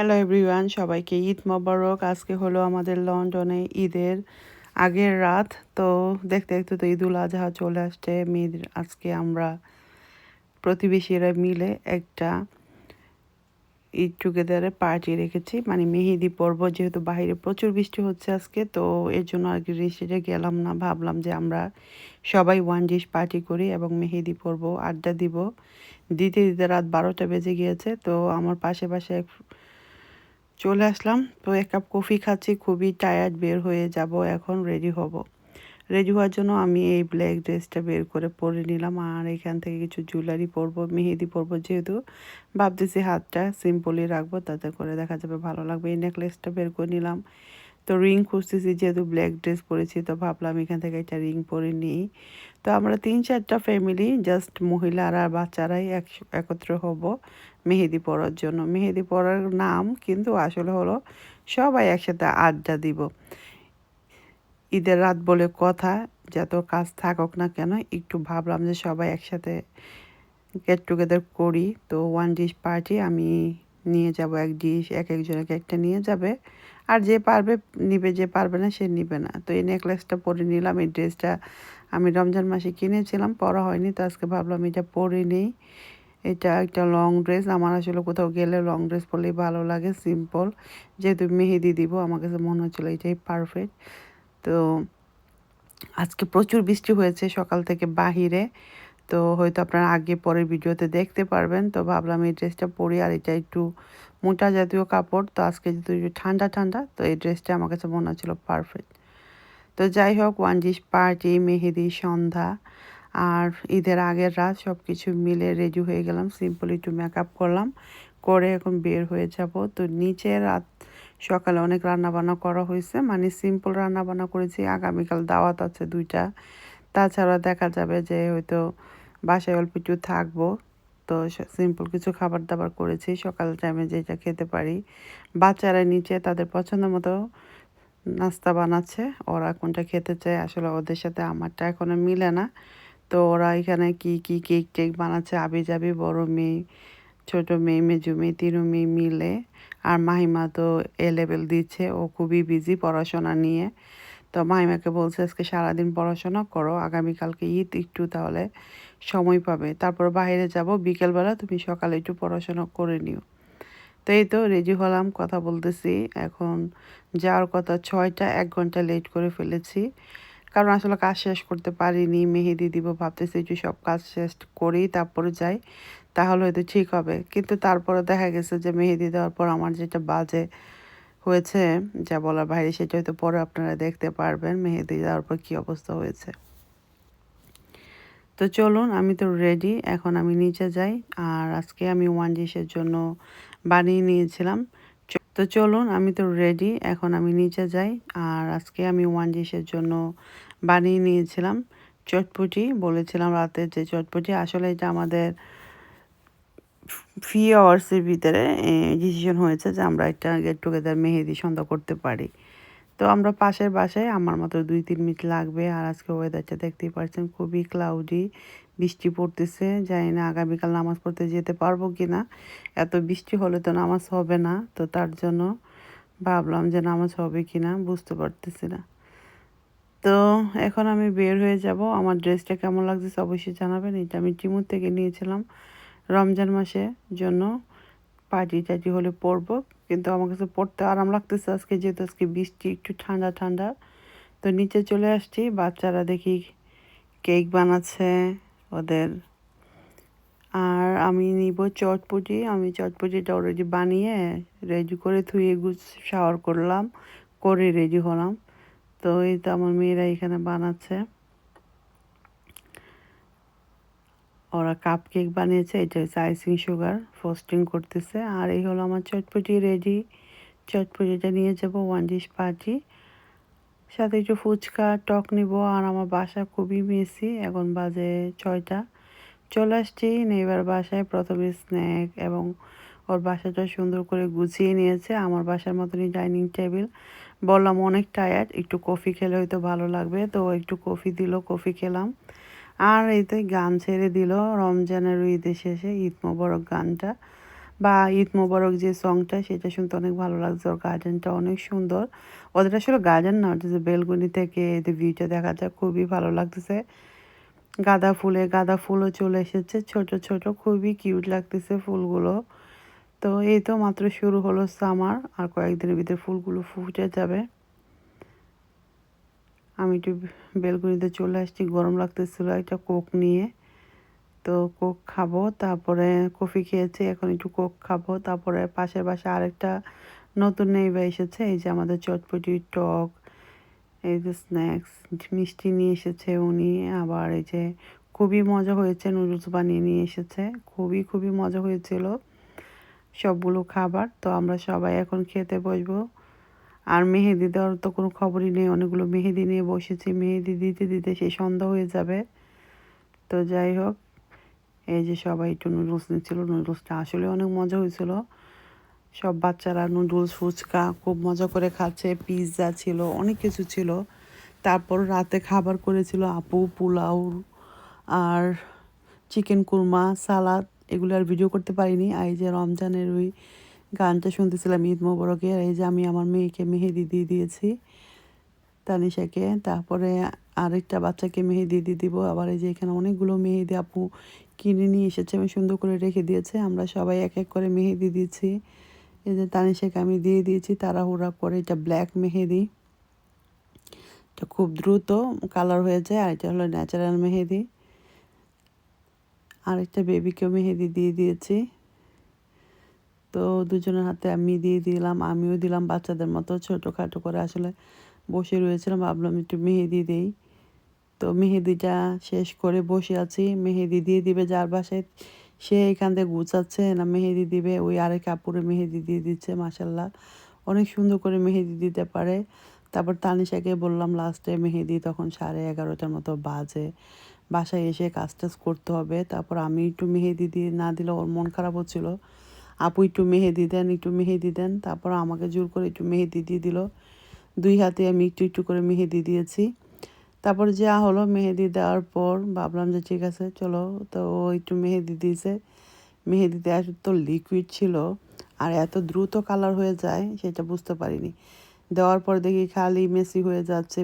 Hello everyone সবাইকে ঈদ মোবারক। আজকে হলো আমাদের লন্ডনে ঈদের আগের রাত। তো দেখতে দেখতে তো ঈদুল আজহা চলে আসছে। মেয়েদ আজকে আমরা প্রতিবেশীরা মিলে একটা ঈদ টুগেদারে পার্টি রেখেছি। মানে মেহেদি পর্ব, যেহেতু বাইরে প্রচুর বৃষ্টি হচ্ছে আজকে, তো এর জন্য আর কি রেস্টে গেলাম না। ভাবলাম যে আমরা সবাই ওয়ান ডিশ পার্টি করি এবং মেহেদি পর্ব আড্ডা দিব। দিতে দিতে রাত বারোটা বেজে গিয়েছে। তো আমার পাশে পাশে এক চলে আসলাম। তো এক কাপ কফি খাচ্ছি, খুবই টায়ার্ড বের হয়ে যাব, এখন রেডি হব। রেডি হওয়ার জন্য আমি এই ব্ল্যাক ড্রেসটা বের করে পরে নিলাম। আর এখান থেকে কিছু জুয়েলারি পরবো, মেহেদি পরবো যেহেতু। ভাবতেছি হাতটা সিম্পলই রাখব, তাতে করে দেখা যাবে ভালো লাগবে। এই নেকলেসটা বের করে নিলাম। তো রিং খুঁজতেছি, যেহেতু ব্ল্যাক ড্রেস পরেছি, তো ভাবলাম এখান থেকে একটা রিং পরে নিই। তো আমরা তিন চারটা ফ্যামিলি জাস্ট মহিলারা আর বাচ্চারাই এক একত্র হব মেহেদি পড়ার জন্য। মেহেদি পড়ার নাম কিন্তু আসলে হলো সবাই একসাথে আড্ডা দিব। ঈদের রাত বলে কথা, যত কাজ থাকুক না কেন, একটু ভাবলাম যে সবাই একসাথে গেট টুগেদার করি। তো ওয়ান ডিশ পার্টি আমি নিয়ে যাব এক ডিশ, এক একজনকে একটা নিয়ে যাবে। আর যে পারবে নিবে, যে পারবে না সে নিবে না। তো এই নেকলেসটা পরে নিলাম, এই ড্রেসটা আমি রমজান মাসে কিনেছিলাম, পরা হয়নি, তো আজকে ভাবলাম এটা পরে নিই। এটা একটা লং ড্রেস আমার আসলে কোথাও গেলে লং ড্রেস পরলেই ভালো লাগে সিম্পল যেহেতু মেহেদি দিব, আমার কাছে মনে হচ্ছিল এটাই পারফেক্ট তো আজকে প্রচুর বৃষ্টি হয়েছে সকাল থেকে বাহিরে। তো হয়তো আপনারা আগে পরের ভিডিওতে দেখতে পারবেন। তো ভাবলাম এই ড্রেসটা পরি আর এটা একটু মোটা জাতীয় কাপড়। তো আজকে যেহেতু ঠান্ডা ঠান্ডা, তো এই ড্রেসটা আমার কাছে মনে হচ্ছিল পারফেক্ট তো যাই হোক, ওয়ান ডিশ পার্টি, মেহেদি, সন্ধ্যা আর ঈদের আগের রাত সব কিছু মিলে রেডি হয়ে গেলাম। সিম্পল একটু মেকআপ করলাম, করে এখন বের হয়ে যাব। তো নিচে রাত সকালে অনেক রান্নাবান্না করা হয়েছে। মানে সিম্পল রান্নাবান্না করেছি। আগামীকাল দাওয়াত আছে দুইটা। তাছাড়া দেখা যাবে যে হয়তো বাসায় অল্প একটু থাকব। তো সিম্পল কিছু খাবার দাবার করেছি। সকাল টাইমে যেটা খেতে পারি। বাচ্চারা নিচে তাদের পছন্দ মতো নাস্তা বানাচ্ছে। ওরা কোনটা খেতে চায় আসলে ওদের সাথে আমারটা এখনও মিলে না। তো ওরা এখানে কি কি কেক টেক বানাচ্ছে? আবি যাবি বড় মেয়ে, ছোটো মেয়ে, মেজু মেয়ে, তিনু মেয়ে মিলে। আর মাহিমা তো এ লেভেল দিচ্ছে। ও খুবই বিজি পড়াশোনা নিয়ে। তো মাইমাকে বলছে, আজকে সারাদিন পড়াশোনা করো, আগামীকালকে ঈদ, একটু তাহলে সময় পাবে। তারপর বাইরে যাব, বিকেলবেলা তুমি সকালে একটু পড়াশোনা করে নিও। তো এই তো রেডি হলাম, কথা বলতেছি। এখন যাওয়ার কথা ছয়টা, এক ঘণ্টা লেট করে ফেলেছি। কারণ আসলে কাজ শেষ করতে পারিনি, মেহেদি দিব, ভাবতেছি যে সব কাজ শেষ করেই তারপরে যাই, তাহলে হয়তো ঠিক হবে। কিন্তু তারপরে দেখা গেছে যে মেহেদি দেওয়ার পর আমার যেটা বাজে হয়েছে, যা বলার বাইরে সেটা হয়তো পরে আপনারা দেখতে পারবেন, মেহেদি দেওয়ার পর কী অবস্থা হয়েছে। তো চলুন, আমি তো রেডি এখন আমি নিচে যাই। আর আজকে আমি ওয়ান ডিশের জন্য বানিয়ে নিয়েছিলাম। তো চলুন, আমি তো রেডি এখন আমি নিচে যাই। আর আজকে আমি ওয়ান ডিশের জন্য বানিয়ে নিয়েছিলাম। চটপটি, বলেছিলাম রাতে যে চটপটি, আসলে এটা আমাদের ফি আওয়ার্সের ভিতরে ডিসিশন হয়েছে যে আমরা একটা গেট টুগেদার মেহেদি সন্ধ্যা করতে পারি। তো আমরা পাশের বাসায়, আমার মতো দুই তিন মিনিট লাগবে, আর আজকে ওয়েদারটা দেখতেই পাচ্ছেন খুবই ক্লাউডি বৃষ্টি পড়তেছে, জানি না আগামীকাল নামাজ পড়তে যেতে পারব কি না এত বৃষ্টি হলে তো নামাজ হবে না, তো তার জন্য ভাবলাম যে নামাজ হবে কি না বুঝতে পারতেছি না। তো এখন আমি বের হয়ে যাব। আমার ড্রেসটা কেমন লাগছে অবশ্যই জানাবেন। এটা আমি টিমুর থেকে নিয়েছিলাম। রমজান মাসে জন্য পার্টি টাটি হলে পরবো। কিন্তু আমার কাছে পড়তে আরাম লাগতেছে আজকে, যেহেতু আজকে বৃষ্টি একটু ঠান্ডা ঠান্ডা। তো নিচে চলে আসছি, বাচ্চারা দেখি কেক বানাচ্ছে ওদের। আর আমি নিব চটপটি, আমি চটপটিটা অলরেডি বানিয়ে রেডি করে ধুয়ে গুছ শাওয়ার করলাম, করে রেডি হলাম। তো এই তো আমার মেয়েরা এখানে বানাচ্ছে। ওরা কাপ কেক বানিয়েছে, এটা হচ্ছে আইসিং সুগার ফোস্টিং করতেছে। আর এই হলো আমার চটপটি রেডি চটপটিটা নিয়ে যাব ওয়ান ডিশ পার্টি সাথে একটু ফুচকা, টক নিব। আর আমার বাসা খুবই মেসি এখন বাজে ছয়টা। চলে আসছি, নেইবার বাসায় প্রথমে স্ন্যাক এবং ওর বাসাটা সুন্দর করে গুছিয়ে নিয়েছে। আমার বাসার মতনই ডাইনিং টেবিল বললাম, অনেক টায়ার্ড একটু কফি খেলে হয়তো ভালো লাগবে। তো একটু কফি দিল কফি খেলাম। আর এই তো গান ছেড়ে দিল রমজানের ঈদের শেষে ঈদ মোবারক গানটা। বা ঈদ মোবারক যে সংটা সেটা শুনতে অনেক ভালো লাগছে। ওর গার্ডেনটা অনেক সুন্দর। ওদের আসলে গার্ডেন না, ওটা যে বেলগুনি থেকে যে ভিউটা দেখা যায়, খুবই ভালো লাগতেছে। গাঁদা ফুলে, গাঁদা ফুলও চলে এসেছে। ছোট ছোট, খুবই কিউট লাগতেছে ফুলগুলো। তো এই তো মাত্র শুরু হলো সামার আর কয়েকদিনের ভিতরে ফুলগুলো ফুটে যাবে। আমি একটু বেলকুনিতে চলে আসছি, গরম লাগতেছিল একটা কোক নিয়ে। তো কোক খাব, তারপরে কফি খেয়েছি, এখন একটু কোক খাব, তারপরে পাশের পাশে আরেকটা নতুন নেইবা এসেছে, এই যে আমাদের চটপটি টক, এই যে স্ন্যাক্স মিষ্টি নিয়ে এসেছে উনি, আবার এই যে খুবই মজা হয়েছে নুডলস বানিয়ে নিয়ে এসেছে, খুবই খুবই মজা হয়েছিল সবগুলো খাবার। তো আমরা সবাই এখন খেতে বসবো। আর মেহেদি দেওয়ার তো কোনো খবরই নেই। অনেকগুলো মেহেদি নিয়ে বসেছি। মেহেদি দিতে দিতে সেই সন্ধ্যা হয়ে যাবে। তো যাই হোক, এই যে সবাই একটু নুডলস নিচ্ছিল। নুডলসটা আসলে অনেক মজা হয়েছিল। সব বাচ্চারা নুডলস, ফুচকা খুব মজা করে খাচ্ছে। পিৎজা ছিল, অনেক কিছু ছিল। তারপর রাতে খাবার করেছিল আপু, পোলাও আর চিকেন কুরমা, সালাদ। এগুলো আর ভিডিও করতে পারিনি। এই যে রমজানের ওই গানটা শুনতেছিলাম ঈদ মোবরকের, এই যে আমি আমার মেয়েকে মেহেদি দিয়ে দিয়েছি, তানিশাকে। তারপরে আরেকটা বাচ্চাকে মেহেদি দিয়ে দিব। আবার এই যে এখানে অনেকগুলো মেহেদি আপু কিনে নিয়ে এসেছে, আমি সুন্দর করে রেখে দিয়েছে। আমরা সবাই এক এক করে মেহেদি দিয়েছি। এই যে তানিশাকে আমি দিয়ে দিয়েছি, তাড়াহুড়া করে। এটা ব্ল্যাক মেহেদি। এটা খুব দ্রুত কালার হয়ে যায়, আর এটা হলো ন্যাচারাল মেহেদি। আরেকটা বেবিকেও মেহেদি দিয়ে দিয়েছি। তো দুজনের হাতে আমি দিয়ে দিলাম, আমিও দিলাম, বাচ্চাদের মতো ছোটোখাটো করে আসলে বসে রয়েছিলাম, ভাবলাম একটু মেহেদি দেই। তো মেহেদিটা শেষ করে বসে আছি, মেহেদি দিয়ে দিবে যার বাসায়, সে এখান থেকে গুছাচ্ছে, না মেহেদি দিবে, ওই আরেক কাপড়ে মেহেদি দিয়ে দিচ্ছে মাসাল্লাহ অনেক সুন্দর করে মেহেদি দিতে পারে। তারপর তানিশাকে বললাম, লাস্টে মেহেদি তখন সাড়ে এগারোটার মতো বাজে, বাসায় এসে কাজ টাজ করতে হবে। তারপর আমি একটু মেহেদি দিয়ে না দিলে ওর মন খারাপ হচ্ছিল আপু একটু মেহেদি দেন, একটু মেহেদি দেন। তারপর আমাকে জোর করে একটু মেহেদি দিয়ে দিল। দুই হাতে আমি একটু একটু করে মেহেদি দিয়েছি। তারপর যা হলো মেহেদি দেওয়ার পর ভাবলাম যে ঠিক আছে, চলো। তো ও একটু মেহেদি দিয়েছে। মেহেদিতে এত লিকুইড ছিল। আর এত দ্রুত কালার হয়ে যায়, সেটা বুঝতে পারিনি। দেওয়ার পর দেখি খালি মেসি হয়ে যাচ্ছে